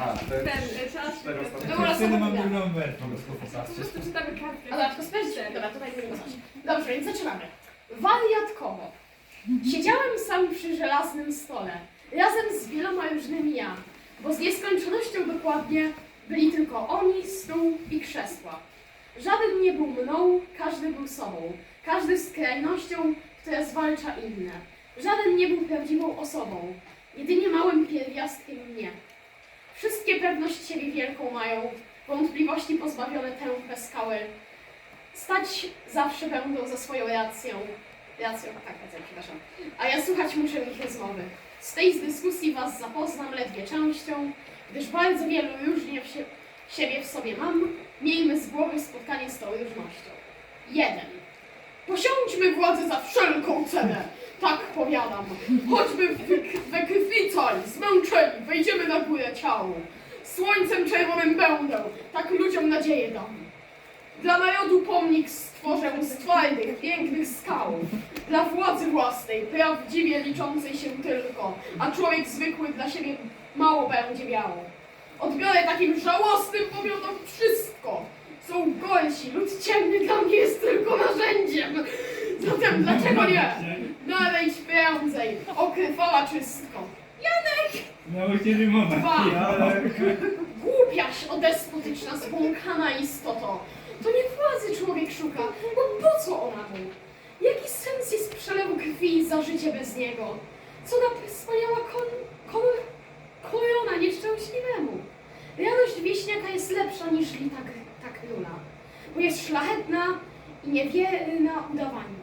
A, Ten e, czas. cztery ostatnie. Dobra, Krystyny mam drugą wersję. Mogę. Po prostu czytamy kartkę. Dobra, to sprawdźcie. Dobra, tutaj nie coś. Dobrze, więc zaczynamy. Wariatkowo. Siedziałem sam przy żelaznym stole, razem z wieloma różnymi ja, bo z nieskończonością dokładnie byli tylko oni, stół i krzesła. Żaden nie był mną, każdy był sobą, każdy skrajnością, która zwalcza inne. Żaden nie był prawdziwą osobą, jedynie małym pierwiastkiem mnie. Wszystkie pewność siebie wielką mają, wątpliwości pozbawione tępe skały. Stać zawsze będą za swoją racją. Racją, tak, racją, przepraszam. A ja słuchać muszę ich rozmowy. Z tej dyskusji was zapoznam ledwie częścią, gdyż bardzo wielu różnie w sie, siebie w sobie mam. Miejmy z głowy spotkanie z tą różnością. Jeden. Posiądźmy władzę za wszelką cenę. Powiadam. Choćby we, we krwi cali, zmęczeni, wejdziemy na górę ciału. Słońcem czerwonym będę, tak ludziom nadzieję dam. Dla narodu pomnik stworzę z twardych, pięknych skał. Dla władzy własnej, prawdziwie liczącej się tylko, a człowiek zwykły dla siebie mało będzie miał. Odbiorę takim żałosnym pomiotom wszystko. Są gorsi, lud ciemny dla mnie jest tylko narzędziem. Zatem dlaczego nie? Naleźć prędzej, okrywała czystko. Miało się rymować. Dwa. Ja, Głupiaś odespotyczna, zbłąkana istoto. To nie władzy człowiek szuka, bo po co ona mu? Jaki sens jest przelewu krwi za życie bez niego? Co na wspaniała kon, kon, korona nieszczęśliwemu? Radość wieśniaka jest lepsza niż tak, tak króla, bo jest szlachetna i niewierna udawaniu.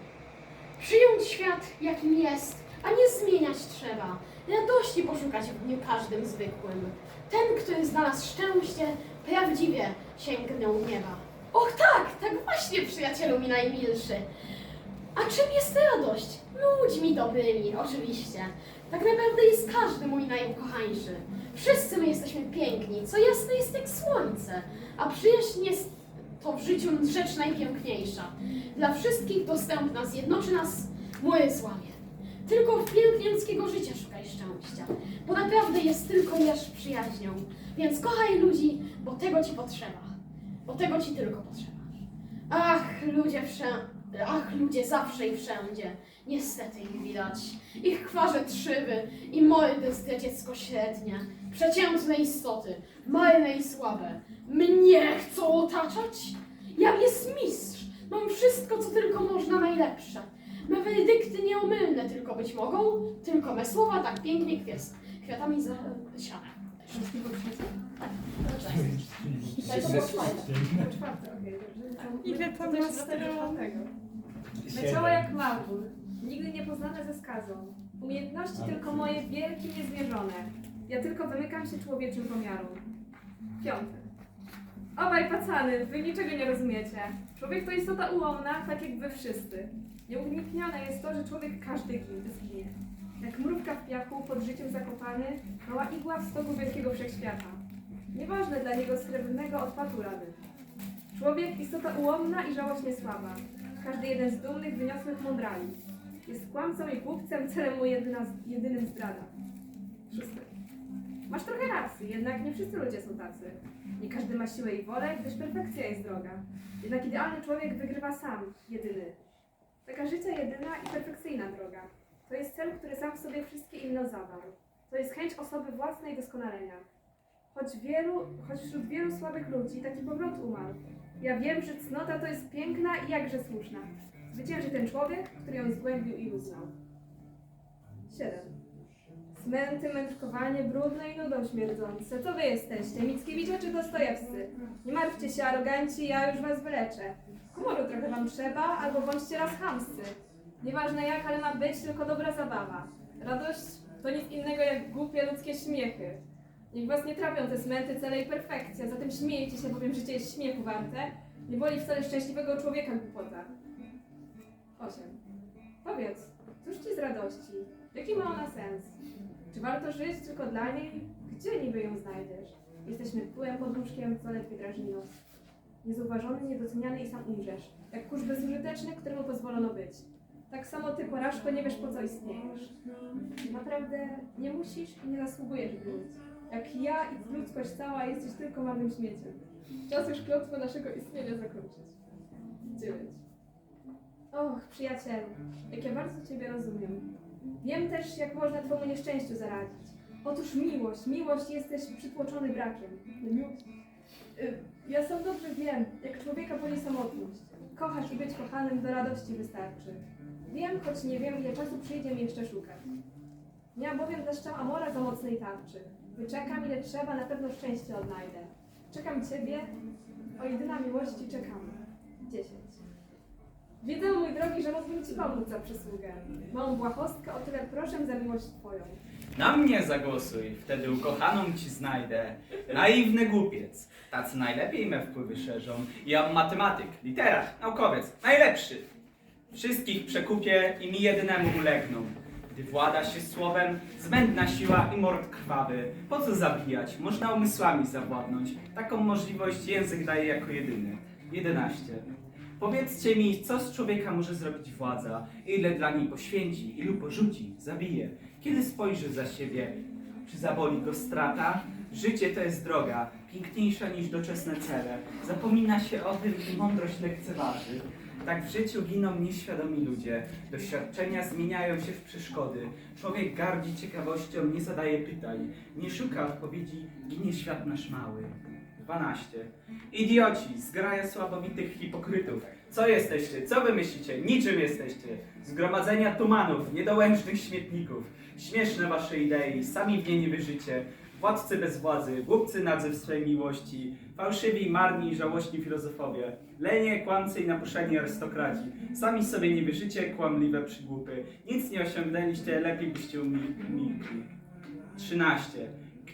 Przyjąć świat, jakim jest, a nie zmieniać trzeba. Radości poszukać w dniu każdym zwykłym. Ten, który znalazł szczęście, prawdziwie sięgnął nieba. Och tak, tak właśnie, przyjacielu mi najmilszy. A czym jest radość? Ludźmi dobrymi, oczywiście. Tak naprawdę jest każdy mój najukochańszy. Wszyscy my jesteśmy piękni, co jasne jest jak słońce, a przyjaźń jest to w życiu rzecz najpiękniejsza. Dla wszystkich dostępna, zjednoczy nas moje złamie. Tylko w pięknie ludzkiego życia szukaj szczęścia, bo naprawdę jest tylko lecz przyjaźnią. Więc kochaj ludzi, bo tego ci potrzeba. Bo tego ci tylko potrzeba. Ach, ludzie wszędzie, ach, ludzie zawsze i wszędzie. Niestety ich widać. Ich kwarze trzywy i mordy zdradziecko średnie. Przeciętne istoty, marne i słabe. Mnie chcą otaczać? Jam jest mistrz. Mam wszystko, co tylko można najlepsze. Me werdykty nieomylne tylko być mogą, tylko me słowa tak pięknie kwies, kwiatami zasiane. Ile To ma stron? jak małpur, nigdy nie poznane ze skazą. Umiejętności tylko moje wielkie, niezmierzone. Ja tylko wymykam się człowieczym pomiarom. Piąte. Obaj pacany, wy niczego nie rozumiecie. Człowiek to istota ułomna, tak jak wy wszyscy. Nieuniknione jest to, że człowiek każdy gin- zginie. Jak mrówka w piachu, pod życiem zakopany, mała igła w stogu wielkiego wszechświata. Nieważne dla niego srebrnego odpadu rady. Człowiek istota ułomna i żałośnie słaba. Każdy jeden z dumnych, wyniosłych mądrali. Jest kłamcą i głupcem, celem mu jedyna, jedynym zdrada. Szósty. Masz trochę racji, jednak nie wszyscy ludzie są tacy. Nie każdy ma siłę i wolę, gdyż perfekcja jest droga. Jednak idealny człowiek wygrywa sam, jedyny. Taka życia jedyna i perfekcyjna droga. To jest cel, który sam w sobie wszystkie inne zawarł. To jest chęć osoby własnej doskonalenia. Choć, wielu, choć wśród wielu słabych ludzi taki powrót umarł. Ja wiem, że cnota to jest piękna i jakże słuszna. Zwycięży ten człowiek, który ją zgłębił i uznał. 7. Smęty, mędrkowanie, brudne i nudą śmierdzące. Co wy jesteście? Mickiewicza czy Dostojewscy? Nie martwcie się, aroganci, ja już was wyleczę. Humoru trochę wam trzeba, albo bądźcie raz chamscy. Nieważne jak, ale ma być tylko dobra zabawa. Radość to nic innego jak głupie ludzkie śmiechy. Niech was nie trapią te smęty, cele i perfekcja, zatem śmiejcie się, bowiem życie jest śmiechu warte. Nie boli wcale szczęśliwego człowieka głupota. 8. Powiedz, cóż ci z radości? Jaki ma ona sens? Czy warto żyć tylko dla niej? Gdzie niby ją znajdziesz? Jesteśmy pyłem pod łóżkiem, co ledwie drażni nos. Niezauważony, niedoceniany i sam umrzesz. Jak kurz bezużyteczny, któremu pozwolono być. Tak samo ty, porażko, nie wiesz po co istniejesz. Naprawdę nie musisz i nie zasługujesz być. Jak ja i ludzkość cała jesteś tylko marnym śmieciem. Czas już klątwę naszego istnienia zakończyć. 9. Och, przyjacielu, jak ja bardzo Ciebie rozumiem. Wiem też, jak można Twojemu nieszczęściu zaradzić. Otóż miłość, miłość jesteś przytłoczony brakiem. Miłość. Y, Ja sam dobrze wiem, jak człowieka boli samotność. Kochać i być kochanym do radości wystarczy. Wiem, choć nie wiem, ile czasu przyjdzie mi jeszcze szukać. Mam bowiem deszcza Amora za mocnej tarczy. Wyczekam, ile trzeba, na pewno szczęście odnajdę. Czekam Ciebie, o jedyna miłości czekam. 10. Wiedzę, mój drogi, że mógłbym Ci pomóc za przysługę. Małą błahostkę, o tyle proszę za miłość Twoją. Na mnie zagłosuj, wtedy ukochaną ci znajdę. Naiwny głupiec, tacy najlepiej me wpływy szerzą. Ja matematyk, literach, naukowiec, najlepszy. Wszystkich przekupię i mi jedynemu ulegną. Gdy włada się słowem, zbędna siła i mord krwawy. Po co zabijać? Można umysłami zawładnąć. Taką możliwość język daje jako jedyny. 11. Powiedzcie mi, co z człowieka może zrobić władza? Ile dla niej poświęci, ilu porzuci, zabije? Kiedy spojrzy za siebie, czy zaboli go strata? Życie to jest droga, piękniejsza niż doczesne cele. Zapomina się o tym i mądrość lekceważy. Tak w życiu giną nieświadomi ludzie. Doświadczenia zmieniają się w przeszkody. Człowiek gardzi ciekawością, nie zadaje pytań. Nie szuka odpowiedzi, ginie świat nasz mały. 12. Idioci, zgraja słabowitych hipokrytów. Co jesteście? Co wy myślicie? Niczym jesteście. Zgromadzenia tumanów, niedołężnych śmietników. Śmieszne wasze idei, sami w nie nie wierzycie. Władcy bez władzy, głupcy nadzy w swej miłości, fałszywi, marni i żałośni filozofowie, lenie, kłamcy i napuszeni arystokraci. Sami sobie nie wierzycie, kłamliwe przygłupy. Nic nie osiągnęliście, lepiej byście umilkli. 13.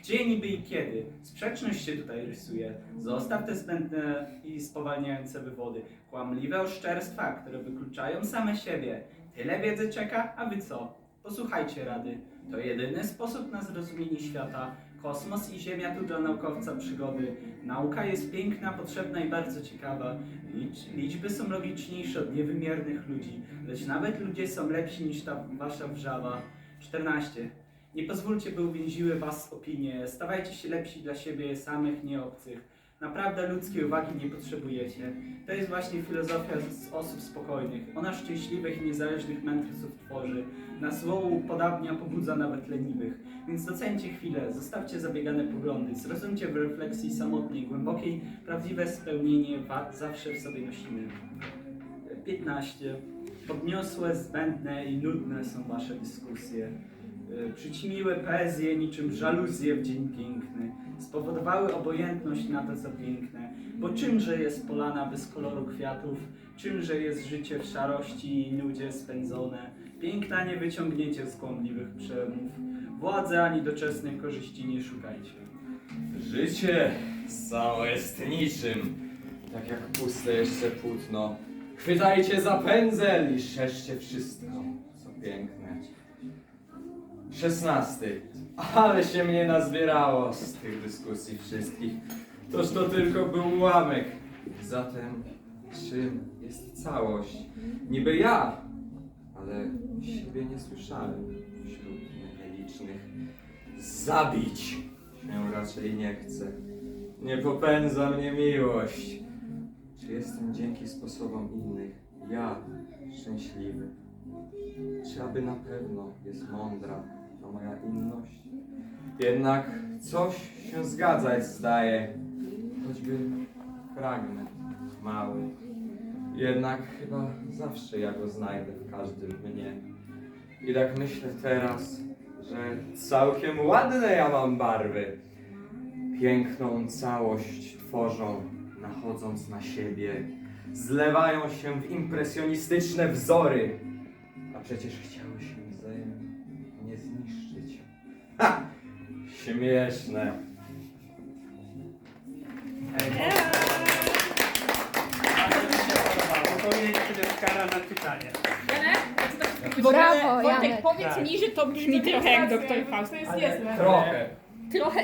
Gdzie niby i kiedy? Sprzeczność się tutaj rysuje. Zostaw te zbędne i spowalniające wywody. Kłamliwe oszczerstwa, które wykluczają same siebie. Tyle wiedzy czeka, a wy co? Posłuchajcie rady. To jedyny sposób na zrozumienie świata. Kosmos i Ziemia tu dla naukowca przygody. Nauka jest piękna, potrzebna i bardzo ciekawa. Licz, liczby są logiczniejsze od niewymiernych ludzi, lecz nawet ludzie są lepsi niż ta wasza wrzawa. 14. Nie pozwólcie, by uwięziły was opinie. Stawajcie się lepsi dla siebie samych, nie obcych. Naprawdę ludzkiej uwagi nie potrzebujecie. To jest właśnie filozofia z osób spokojnych. Ona szczęśliwych i niezależnych mędrców tworzy. Na zło upodabnia, pobudza nawet leniwych. Więc docencie chwilę, zostawcie zabiegane poglądy, zrozumcie w refleksji samotnej, głębokiej, prawdziwe spełnienie wad zawsze w sobie nosimy. 15. Podniosłe, zbędne i nudne są wasze dyskusje. Y, Przyćmiły poezję niczym żaluzje w dzień piękny. Spowodowały obojętność na to, co piękne. Bo czymże jest polana bez koloru kwiatów? Czymże jest życie w szarości i nudzie spędzone? Piękna nie wyciągniecie z kłamliwych przemów. Władzy ani doczesnej korzyści nie szukajcie. Życie całe jest niczym, tak jak puste jeszcze płótno. Chwytajcie za pędzel i szerzcie wszystko, co piękne. Szesnasty. Ale się mnie nazbierało z tych dyskusji wszystkich. Toż to tylko był ułamek. Zatem czym jest całość? Niby ja, ale siebie nie słyszałem wśród nielicznych. Zabić się raczej nie chcę. Nie popędza mnie miłość. Czy jestem dzięki sposobom innych, ja szczęśliwy? Czy aby na pewno jest mądra ta moja inność? Jednak coś się zgadzać zdaje, choćby fragment mały. Jednak chyba zawsze ja go znajdę w każdym mnie. I tak myślę teraz, że całkiem ładne ja mam barwy. Piękną całość tworzą, nachodząc na siebie. Zlewają się w impresjonistyczne wzory. A przecież chciały Ha! Śmieszne. Ej, Bardzo mi się podobało. Przecież kara na czytanie. A tak Brawo, Wojtek, Janek. powiedz Tak. mi, że to brzmi trochę jak doktor Faust. To jest niezłe. Trochę. Trochę